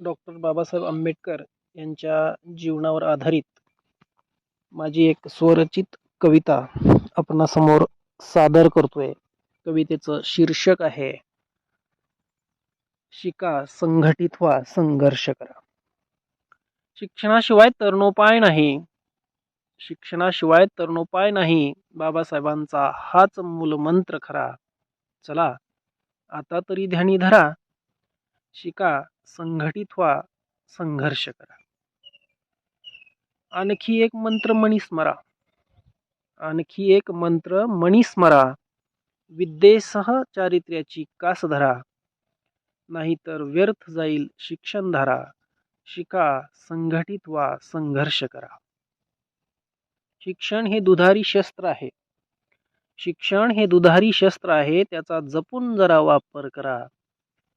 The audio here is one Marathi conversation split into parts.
डॉक्टर बाबासाहेब आंबेडकर यांच्या जीवनावर आधारित माझी एक स्वरचित कविता आपणासमोर सादर करतोय. कवितेचं शीर्षक आहे शिका संघटित व्हा संघर्ष करा. शिक्षणाशिवाय तरुणोपाय नाही. शिक्षणाशिवाय तरुणोपाय नाही. बाबासाहेबांचा हाच मूलमंत्र खरा. चला आता तरी ध्यानी धरा. शिका संघटित व्हा संघर्ष करा. आणखी एक मंत्र मणी स्मरा. आणखी एक मंत्र मणी स्मरा. विद्येसह चारित्र्याची कास धरा. नाहीतर व्यर्थ जाईल शिक्षण धारा. शिका संघटित व्हा संघर्ष करा. शिक्षण हे दुधारी शस्त्र आहे. शिक्षण हे दुधारी शस्त्र आहे त्याचा जपून जरा वापर करा.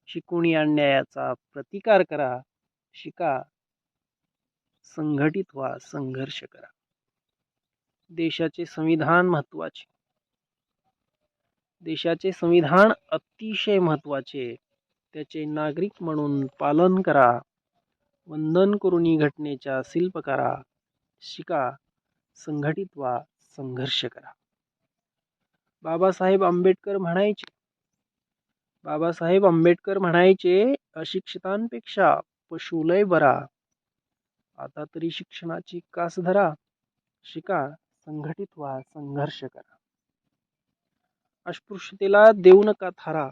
शिकून अन्यायाचा प्रतिकार करा. शिका. संघटित व्हा. संघर्ष करा. देशाचे संविधान महत्त्वाचे देशाचे संविधान अतिशय महत्त्वाचे त्याचे नागरिक म्हणून पालन करा. वंदन करून घटनेच्या शिल्प करा शिका. संघटित व्हा. संघर्ष करा. बाबासाहेब आंबेडकर म्हणायचे बाबासाहेब आंबेडकर म्हणायचे अशिक्षितांपेक्षा पशुलय बरा. आता तरी शिक्षणाची कास धरा. शिका संघटित व्हा संघर्ष करा. अस्पृश्यतेला देऊ नका थारा.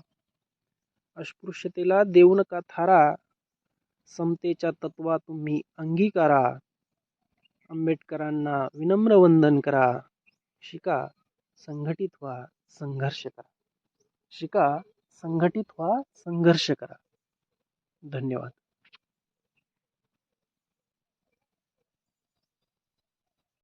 अस्पृश्यतेला देऊ नका थारा. समतेच्या तत्वा तुम्ही अंगीकारा. आंबेडकरांना विनम्र वंदन करा. शिका संघटित व्हा संघर्ष करा. शिका संघटित व्हा संघर्ष करा. धन्यवाद.